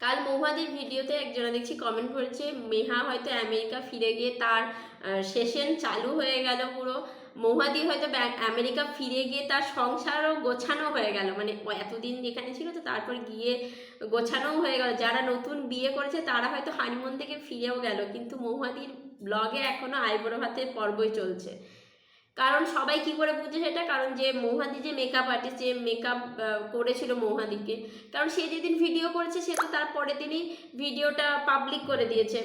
কাল মহুয়াদির ভিডিওতে একজনা দেখছি কমেন্ট করেছে, মেহা হয়তো আমেরিকা ফিরে গিয়ে তার সেশন চালু হয়ে গেল পুরো। মহুয়াদি হয়তো আমেরিকা ফিরে গিয়ে তার সংসারও গোছানো হয়ে গেল। মানে এতদিন যেখানে ছিল তো তারপর গিয়ে গোছানোও হয়ে গেল। যারা নতুন বিয়ে করেছে তারা হয়তো হানিমুন থেকে ফিরেও গেল। কিন্তু মহুয়াদির ব্লগে এখনও আইবুড়ো ভাতের পর্বই চলছে। কারণ সবাই কি করে বুঝে সেটা? কারণ যে মৌহাদি যে মেকআপ আর্টিস্ট যে মেকআপ করেছিল মৌহাদিকে। কারণ সে যেদিন ভিডিও করেছে, সে তো তার পরের দিনই ভিডিওটা পাবলিক করে দিয়েছে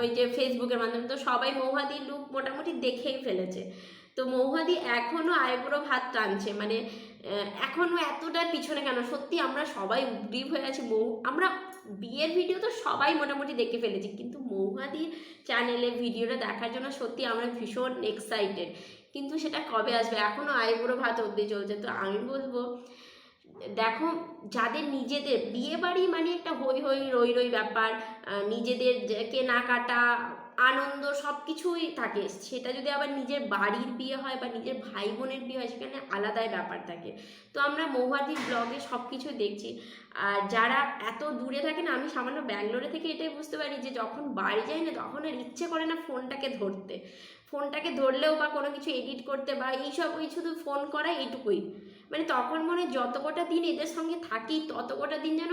ওই যে ফেসবুকের মাধ্যমে। তো সবাই মৌহাদির লুক মোটামুটি দেখেই ফেলেছে। তো মৌহাদি এখনও আইবুড়ো ভাত টানছে মানে এখনও এতটা পিছনে কেন? সত্যি আমরা সবাই উদ্গ্রীব হয়ে আছি মৌ আমরা বিয়ের ভিডিও তো সবাই মোটামুটি দেখে ফেলেছি, কিন্তু মৌহাদি চ্যানেলে ভিডিওটা দেখার জন্য সত্যি আমরা ভীষণ এক্সাইটেড কিন্তু সেটা কবে আসবে? এখনও আইবুড়ো ভাত অবধি চলছে। তো আমি বলব দেখো, যাদের নিজেদের, বিয়ে বাড়ি মানে একটা হই হই রই রই ব্যাপার নিজেদের কেনাকাটা, আনন্দ সব কিছুই থাকে। সেটা যদি আবার নিজের বাড়ির বিয়ে হয় বা নিজের ভাই বোনের বিয়ে হয়, সেখানে আলাদাই ব্যাপার থাকে। তো আমরা মৌহাদির ব্লগে সব কিছু দেখছি। আর যারা এত দূরে থাকে না, আমি সামান্য ব্যাঙ্গালোরে থেকে এটাই বুঝতে পারি যে যখন বাড়ি যাই না, তখন আর ইচ্ছে করে না ফোনটাকে ধরতে। ফোনটাকে ধরলেও বা কোনো কিছু এডিট করতে বা এইসব ওই শুধু ফোন করা এইটুকুই। মানে তখন মনে যত কটা দিন এদের সঙ্গে থাকি, তত কটা দিন যেন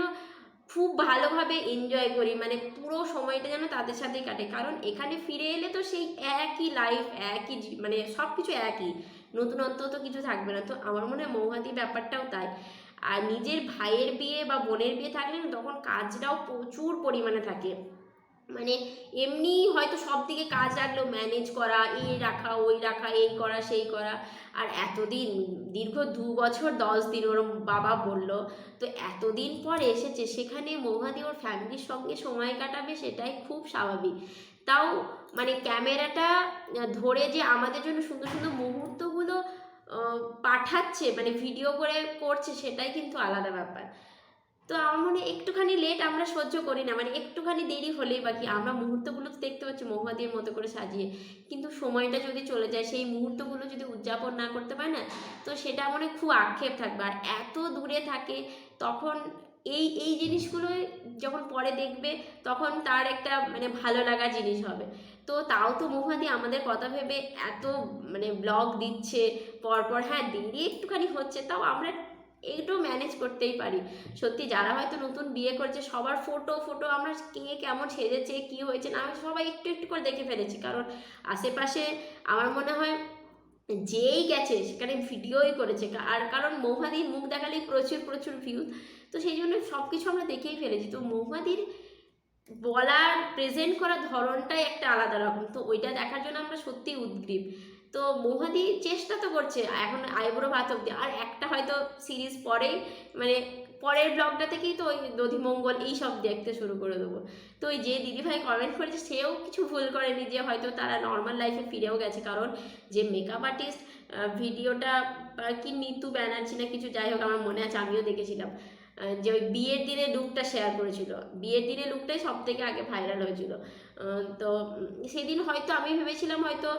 খুব ভালোভাবে এনজয় করি। মানে পুরো সময়টা যেন তাদের সাথেই কাটে। কারণ এখানে ফিরে এলে তো সেই একই লাইফ একই মানে সব কিছু একই। নতুনত্ব তো কিছু থাকবে না। তো আমার মনে হয় মৌহাদি ব্যাপারটাও তাই। আর নিজের ভাইয়ের বিয়ে বা বোনের বিয়ে থাকলে তখন কাজটাও প্রচুর পরিমাণে থাকে। মানে এমনি হয়তো সব দিকে কাজ রাখলেও ম্যানেজ করা, এই রাখা, ওই রাখা, এই করা, সেই করা। আর এতদিন, দীর্ঘ দু বছর দশ দিন ওর বাবা বলল, তো এতদিন পর এসেছে, সেখানে মৌহাদি ওর ফ্যামিলির সঙ্গে সময় কাটাবে সেটাই খুব স্বাভাবিক। তাও মানে ক্যামেরাটা ধরে যে আমাদের জন্য সুন্দর সুন্দর মুহূর্তগুলো পাঠাচ্ছে মানে ভিডিও করে করছে, সেটাই কিন্তু আলাদা ব্যাপার। তো আমার মনে একটুখানি লেট আমরা সহ্য করি না। মানে একটুখানি দেরি হলেই বাকি আমরা মুহূর্তগুলো তো দেখতে পাচ্ছি মহুয়াদির মতো করে সাজিয়ে। কিন্তু সময়টা যদি চলে যায়, সেই মুহূর্তগুলো যদি উদযাপন না করতে পারে না, তো সেটা মনে খুব আক্ষেপ থাকবে। আর এত দূরে থাকে, তখন এই এই জিনিসগুলো যখন পরে দেখবে, তখন তার একটা মানে ভালো লাগা জিনিস হবে। তো তাও তো মহুয়াদি আমাদের কথা ভেবে এত মানে ব্লগ দিচ্ছে, পরপর হ্যাঁ দেরি একটুখানি হচ্ছে, তাও আমরা একটু ম্যানেজ করতেই পারি। সত্যি যারা হয়তো নতুন বিয়ে করছে, সবার ফটো ফটো আমরা কে কেমন সেজেছে, কি হয়েছে, না আমি সবাই একটু একটু করে দেখে ফেলেছি। কারণ আশেপাশে আমার মনে হয় যেই গেছে, সেখানে ভিডিওই করেছে। আর কারণ মৌহাদির মুখ দেখালেই প্রচুর প্রচুর ভিউ তো সেই জন্য সব কিছু আমরা দেখেই ফেলেছি। তো মৌহাদির বলার প্রেজেন্ট করার ধরনটাই একটা আলাদা রকম। তো ওইটা দেখার জন্য আমরা সত্যিই উদ্গ্রীব। তো মৌহাদি চেষ্টা তো করছে, এখন আইবুড়ো ভাত অব্দি। আর একটা হয়তো সিরিজ পরেই মানে পরের ব্লগটা থেকেই তো ওই দধিমঙ্গল এই সব দেখতে শুরু করে দেবো। তো ওই যে দিদিভাই কমেন্ট করেছে, সেও কিছু ভুল করেনি যে হয়তো তারা নর্মাল লাইফে ফিরেও গেছে। কারণ যে মেকআপ আর্টিস্ট ভিডিওটা কি নিতু ব্যানার্জি না কিছু, যাই হোক, আমার মনে আছে, আমিও দেখেছিলাম। যে ওই বিয়ের দিনে লুকটা শেয়ার করেছিল। বিয়ের দিনে লুকটাই সব থেকে আগে ভাইরাল হয়েছিল। তো সেদিন হয়তো আমি ভেবেছিলাম হয়তো,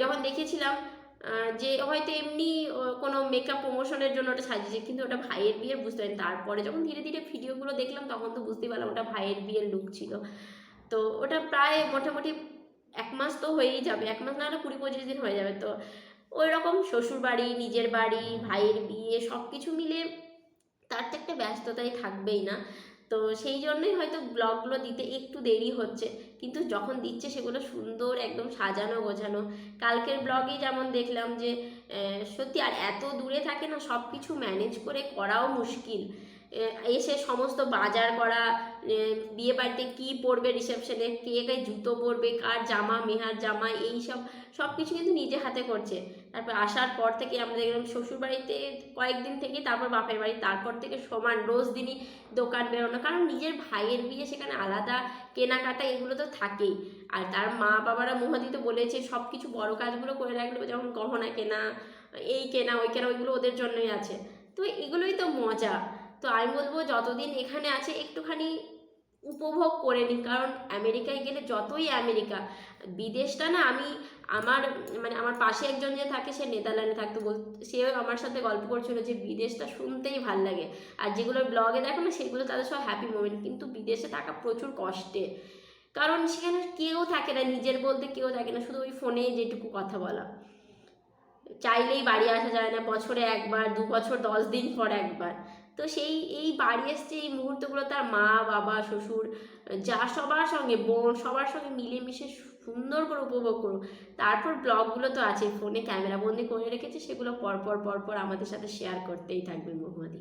যখন দেখেছিলাম যে হয়তো এমনি কোনো মেকআপ প্রমোশনের জন্য ওটা সাজিয়েছে, কিন্তু ওটা ভাইয়ের বিয়ে বুঝতে পারিনি। তারপরে যখন ধীরে ধীরে ভিডিওগুলো দেখলাম, তখন তো বুঝতে পারলাম ওটা ভাইয়ের বিয়ের লুক ছিল। তো ওটা প্রায় মোটামুটি এক মাস তো হয়েই যাবে। এক মাস না হলে কুড়ি পঁচিশ দিন হয়ে যাবে। তো ওই রকম শ্বশুর বাড়ি নিজের বাড়ি, ভাইয়ের বিয়ে সব কিছু মিলে তার তো একটা ব্যস্ততাই থাকবেই না। তো সেই জন্যই হয়তো ব্লগগুলো দিতে একটু দেরি হচ্ছে। কিন্তু যখন দিচ্ছে সেগুলো সুন্দর একদম সাজানো গোছানো। কালকের ব্লগে যেমন দেখলাম যে সত্যি আর এত দূরে থাকে না সব কিছু ম্যানেজ করে করাও মুশকিল। এসে সমস্ত বাজার করা বিয়ে বাড়িতে কী পরবে রিসেপশনে কে কে জুতো পরবে, কার জামা, মেহার জামা এই সব সব কিছু কিন্তু নিজে হাতে করছে। তারপর আসার পর থেকে আমরা দেখলাম শ্বশুর বাড়িতে কয়েকদিন থেকে তারপর বাপের বাড়ি, তারপর থেকে সমান রোজ দিনই দোকান বেরোনো, কারণ নিজের ভাইয়ের বিয়ে সেখানে আলাদা, কেনাকাটা এগুলো তো থাকেই। আর তার মা বাবারা মহাদি তো বলেছে সব কিছু বড় কাজগুলো করে রাখলে যেমন গহনা কেনা, এই কেনা, ওই কেনা, ওইগুলো ওদের জন্যই আছে। তো এগুলোই তো মজা। তো আমি বলব যতদিন এখানে আছে একটুখানি উপভোগ করে নিই কারণ আমেরিকায় গেলে যতই আমেরিকা, বিদেশটা না আমি আমার মানে আমার পাশে একজন যে থাকে সে নেদারল্যান্ডে থাকতো। বল, সেও আমার সাথে গল্প করছিল যে বিদেশটা শুনতেই ভালো লাগে। আর যেগুলো ব্লগে দেখো না, সেগুলো তাদের সব হ্যাপি মোমেন্ট কিন্তু বিদেশে থাকা প্রচুর কষ্টে। কারণ সেখানে কেউ থাকে না, নিজের বলতে কেউ থাকে না, শুধু ওই ফোনে যেটুকু কথা বলা। চাইলেই বাড়ি আসা যায় না, বছরে একবার, দু বছর, দশ দিন পর একবার। তো সেই, এই বাড়ি এসছে, এই মুহূর্তগুলো তার মা, বাবা, শ্বশুর, যা সবার সঙ্গে, বোন সবার সঙ্গে মিলেমিশে সুন্দর করে উপভোগ করো তারপর ব্লগগুলো তো আছে ফোনে ক্যামেরা বন্দি করে রেখেছে, সেগুলো পরপর পরপর আমাদের সাথে শেয়ার করতেই থাকবে মহুয়াদি।